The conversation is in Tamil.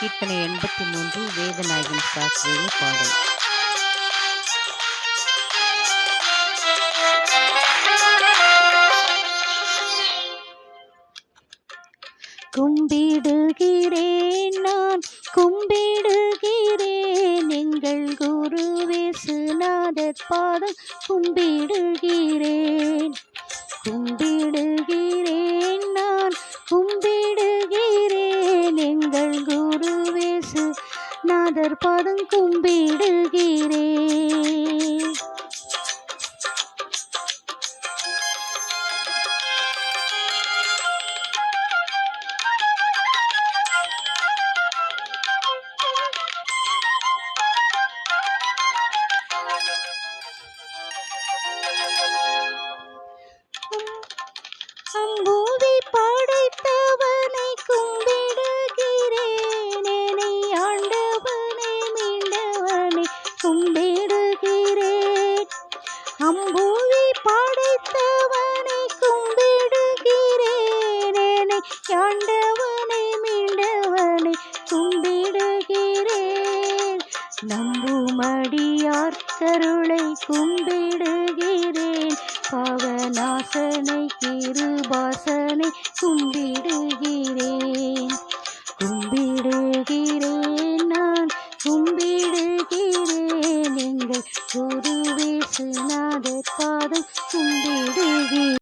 கீர்த்தனை எண்பத்தி மூன்று வேதநாயகன் சாஸ்திரியின் பாடல். கும்பிடுகிறேன் நான் கும்பிடுகிறேன் எங்கள் குரு சுநாதர் பாதம். கும்பிடுகிறேன் கும்பிடு சுநாதர் பாதம் கும்பிடுகிறே. அம்பூவி அம்புவி படைத்தவனை கும்பிடுகிறேனே ஆண்டவனை மீண்டவனை கும்பிடுகிறேன். நம்புமடியார் கருளை கும்பிடுகிறேன். பாவநாசனை கிருபாசனை கும்பிடுகிறேன். கும்பிடுகிறேன் நான் கும்பிடுகிறேன் எங்கள் குருவேசு நான் பாதம் கும்பிடுவே